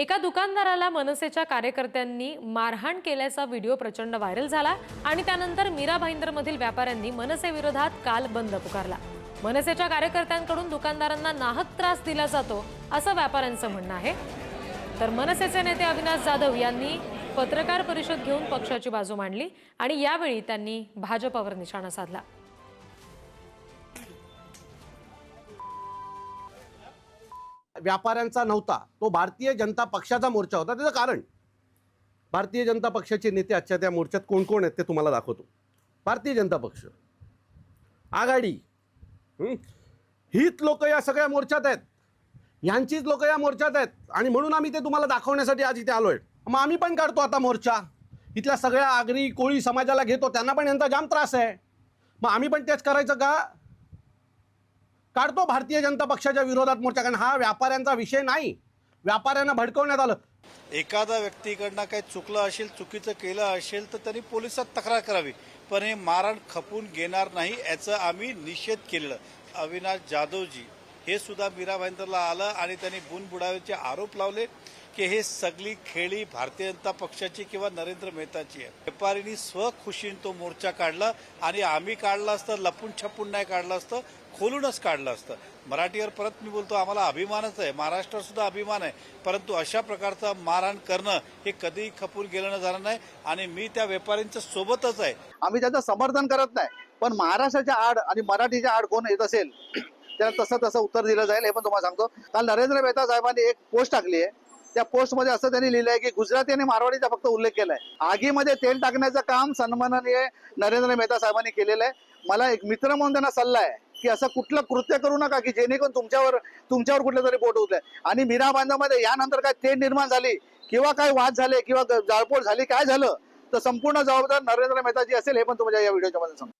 एका दुकानदाराला मनसेच्या कार्यकर्त्यांनी मारहाण केल्याचा व्हिडिओ प्रचंड व्हायरल झाला आणि त्यानंतर मीरा भाईंदरमधील व्यापाऱ्यांनी मनसेविरोधात काल बंद पुकारला. मनसेच्या कार्यकर्त्यांकडून दुकानदारांना नाहक त्रास दिला जातो असं व्यापाऱ्यांचं म्हणणं आहे. तर मनसेचे नेते अविनाश जाधव यांनी पत्रकार परिषद घेऊन पक्षाची बाजू मांडली आणि यावेळी त्यांनी भाजपावर निशाणा साधला. व्यापाऱ्यांचा नव्हता. तो भारतीय जनता पक्षाचा मोर्चा होता. त्याचं कारण भारतीय जनता पक्षाचे नेते आजच्या त्या मोर्चात कोण कोण आहेत ते तुम्हाला दाखवतो. भारतीय जनता पक्ष. आघाडी. हीच लोक या सगळ्या मोर्चात आहेत. यांचीच लोक या मोर्चात आहेत. आणि म्हणून आम्ही ते तुम्हाला दाखवण्यासाठी आज इथे आलोय. मग आम्ही पण काढतो आता मोर्चा. इथल्या सगळ्या आगरी कोळी समाजाला घेतो. त्यांना पण यांचा जाम त्रास आहे. मग आम्ही पण तेच करायचं का? काढतो भारतीय जनता पक्षाच्या विरोधात मोर्चा कारण हा व्यापाऱ्यांचा विषय नाही. व्यापाऱ्यांना भडकवण्यात आलं. एखादा व्यक्तीकडनं काही चुकलं असेल चुकीचं केलं असेल तर त्यांनी पोलिसात तक्रार करावी. पण हे मारण खपून घेणार नाही याचं आम्ही निषेध केलेलं. अविनाश जाधवजी हे सुद्धा मीरा भाईंदरला आलं आणि त्यांनी बुनबुडावेचे आरोप लावले. की हे सगळी खेळी भारतीय जनता पक्षाची किंवा नरेंद्र मेहताची आहे. व्यापाऱ्यांनी स्वखुशीन तो मोर्चा काढला आणि आम्ही काढला असतं लपून छपून नाही काढलं असतं खोलूनच काढलं असतं. मराठीवर परत मी बोलतो आम्हाला अभिमानच आहे. महाराष्ट्रावर सुद्धा अभिमान आहे. परंतु अशा प्रकारचा मारहाण करणं हे कधीही खपून गेलं जाणार नाही आणि मी त्या व्यापाऱ्यांच्या सोबतच आहे. आम्ही त्याचं समर्थन करत नाही. पण महाराष्ट्राच्या आड आणि मराठीच्या आड कोण येत असेल त्याला तसं तसं उत्तर दिलं जाईल हे पण तुम्हाला सांगतो. काल नरेंद्र मेहता साहेबांनी एक पोस्ट टाकली आहे. त्या पोस्टमध्ये असं त्यांनी लिहिलंय की गुजराती आणि मारवाडीचा फक्त उल्लेख केलाय. आगीमध्ये तेल टाकण्याचं काम सन्माननीय नरेंद्र मेहता साहेबांनी केलेलं आहे. मला एक मित्र म्हणून त्यांना सल्ला आहे की असं कुठलं कृत्य करू नका की जेणेकरून तुमच्यावर तुमच्यावर कुठलं तरी बोट होत आणि मीरा बांधामध्ये यानंतर काय तेढ निर्माण झाली किंवा काय वाद झाले किंवा जाळपोळ झाली काय झालं तर संपूर्ण जबाबदार नरेंद्र मेहताजी असेल हे पण तुम्हाला या व्हिडिओच्या मध्ये सांगतो